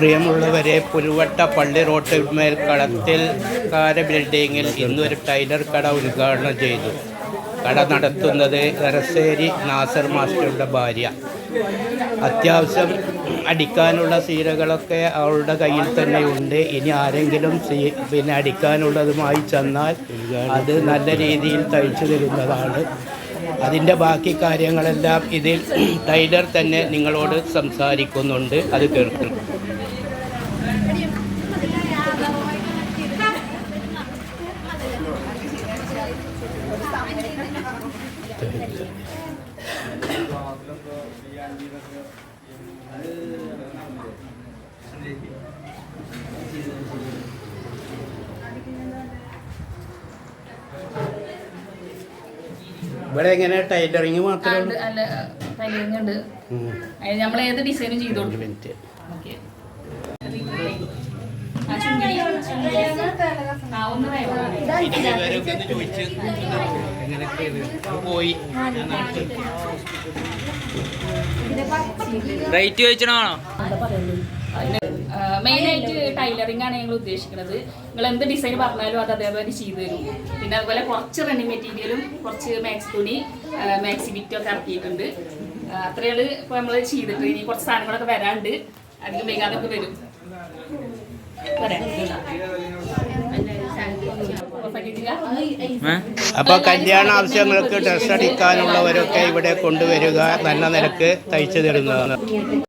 പ്രിയമുള്ളവരെ പുരുവട്ട പള്ളി റോഡ് മേൽ കളത്തിൽ കാര ബിൽഡിങ്ങിൽ ഇന്നൊരു ടൈലർ കട ഉദ്ഘാടനം ചെയ്തു. കട നടത്തുന്നത് എറസേരി നാസർ മാസ്റ്ററുടെ ഭാര്യ. അത്യാവശ്യം അടിക്കാനുള്ള സീരകളൊക്കെ അവളുടെ കയ്യിൽ തന്നെ ഉണ്ട്. ഇനി ആരെങ്കിലും സീ പിന്നെ അടിക്കാനുള്ളതുമായി ചെന്നാൽ അത് നല്ല രീതിയിൽ തയ്ച്ചു തരുന്നതാണ്. അതിന്റെ ബാക്കി കാര്യങ്ങളെല്ലാം ഇതിൽ ടൈലർ തന്നെ നിങ്ങളോട് സംസാരിക്കുന്നുണ്ട്. അത് കേൾക്കും. ഇവിടെ എങ്ങനെ ടൈലറിങ് മാത്രമേ ഉള്ളൂ? അല്ല ടൈലറിംഗ് ഉണ്ട്. അതിന് നമ്മൾ ഏത് ഡിസൈനും ചെയ്തു കൊടുക്കും മിനിറ്റ് പോയി റേറ്റ് ചോദിച്ചണോ മെയിൻ ആയിട്ട് ടൈലറിംഗ് ആണ് ഞങ്ങൾ ഉദ്ദേശിക്കുന്നത്. നിങ്ങൾ എന്ത് ഡിസൈൻ പറഞ്ഞാലും അത് അതേപോലെ ചെയ്തു തരും. പിന്നെ അതുപോലെ കുറച്ച് റണ്ണിങ് മെറ്റീരിയലും കുറച്ച് മാക്സ് തുണി മാക്സി ബിറ്റും ഒക്കെ ഇറക്കിയിട്ടുണ്ട്. അത്രയാൾ ഇപ്പൊ നമ്മൾ ചെയ്തിട്ട്. ഇനി കുറച്ച് സാധനങ്ങളൊക്കെ വരാണ്ട് അധികം വേഗാതൊക്കെ വരും. അപ്പോൾ കല്യാണ ആവശ്യങ്ങൾക്ക് ഡ്രസ്സ് അടിക്കാനുള്ളവരൊക്കെ ഇവിടെ കൊണ്ടുവരിക നല്ല നിരക്ക് തയ്ച്ചു തരുന്നതാണ്.